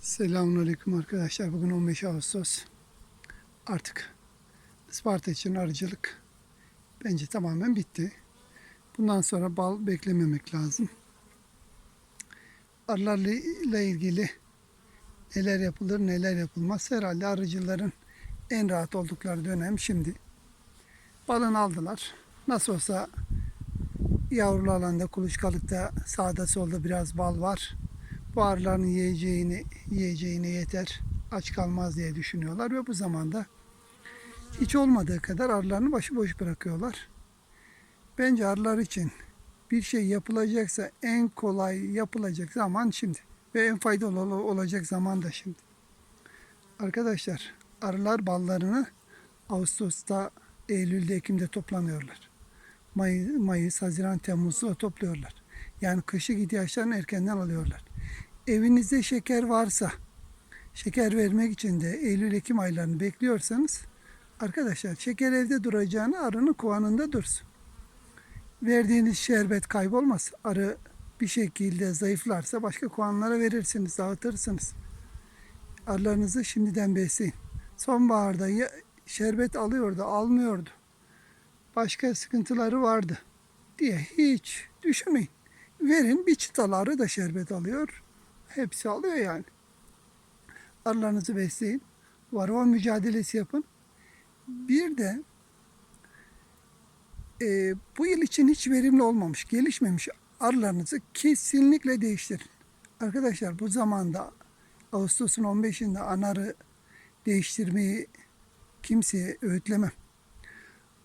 Selamünaleyküm arkadaşlar. Bugün 15 Ağustos. Artık Isparta için arıcılık bence tamamen bitti. Bundan sonra bal beklememek lazım. Arılarla ilgili neler yapılır neler yapılmaz. Herhalde arıcıların en rahat oldukları dönem şimdi. Balını aldılar. Nasıl olsa yavrulu alanda kuluçkalıkta sağda solda biraz bal var bu arıların yiyeceğini yiyeceğine yeter aç kalmaz diye düşünüyorlar ve bu zamanda hiç olmadığı kadar arılarını başıboş bırakıyorlar. Bence arılar için bir şey yapılacaksa en kolay yapılacak zaman şimdi ve en faydalı ol- olacak zaman da şimdi. Arkadaşlar arılar ballarını Ağustos'ta, Eylül'de, Ekim'de toplanıyorlar. May, Mayıs, Haziran, Temmuz'da topluyorlar. Yani kışlık ihtiyaçlarını erkenden alıyorlar. Evinizde şeker varsa, şeker vermek için de Eylül-Ekim aylarını bekliyorsanız, arkadaşlar şeker evde duracağını arının kovanında dursun. Verdiğiniz şerbet kaybolmaz. Arı bir şekilde zayıflarsa başka kovanlara verirsiniz, dağıtırsınız. Arılarınızı şimdiden besleyin. Sonbaharda ya şerbet alıyordu, almıyordu. Başka sıkıntıları vardı diye hiç düşünmeyin. Verin bir çıtaları da şerbet alıyor. Hepsi alıyor yani. Arılarınızı besleyin. Varroa mücadelesi yapın. Bir de e, bu yıl için hiç verimli olmamış, gelişmemiş arılarınızı kesinlikle değiştirin. Arkadaşlar bu zamanda Ağustos'un 15'inde anarı değiştirmeyi kimseye öğütlemem.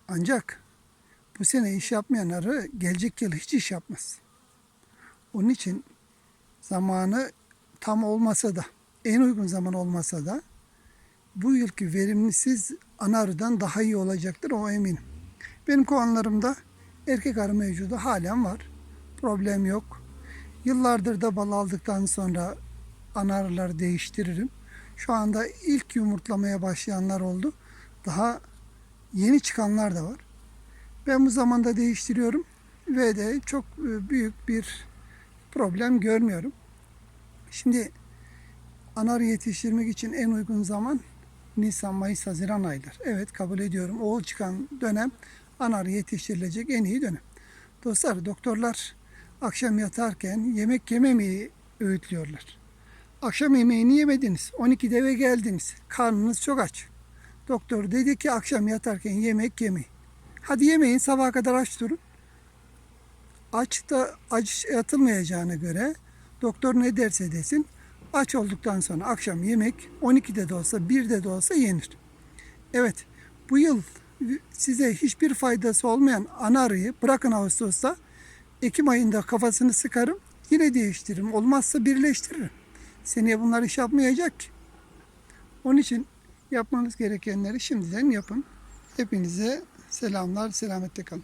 Ancak bu sene iş yapmayan arı gelecek yıl hiç iş yapmaz. Onun için zamanı tam olmasa da, en uygun zaman olmasa da bu yılki verimlisiz ana daha iyi olacaktır o eminim. Benim kovanlarımda erkek arı mevcudu halen var. Problem yok. Yıllardır da bal aldıktan sonra ana arıları değiştiririm. Şu anda ilk yumurtlamaya başlayanlar oldu. Daha yeni çıkanlar da var. Ben bu zamanda değiştiriyorum ve de çok e, büyük bir problem görmüyorum. Şimdi anar yetiştirmek için en uygun zaman Nisan, Mayıs, Haziran aylar. Evet kabul ediyorum. Oğul çıkan dönem anar yetiştirilecek en iyi dönem. Dostlar doktorlar akşam yatarken yemek yememeyi öğütlüyorlar. Akşam yemeğini yemediniz. 12'de eve geldiniz. Karnınız çok aç. Doktor dedi ki akşam yatarken yemek yemeyin. Hadi yemeyin sabaha kadar aç durun. Aç da aç yatılmayacağına göre doktor ne derse desin aç olduktan sonra akşam yemek 12'de de olsa 1'de de olsa yenir. Evet bu yıl size hiçbir faydası olmayan ana arıyı bırakın Ağustos'ta Ekim ayında kafasını sıkarım yine değiştiririm. Olmazsa birleştiririm. Seneye bunlar iş yapmayacak ki. Onun için yapmanız gerekenleri şimdiden yapın. Hepinize selamlar, selametle kalın.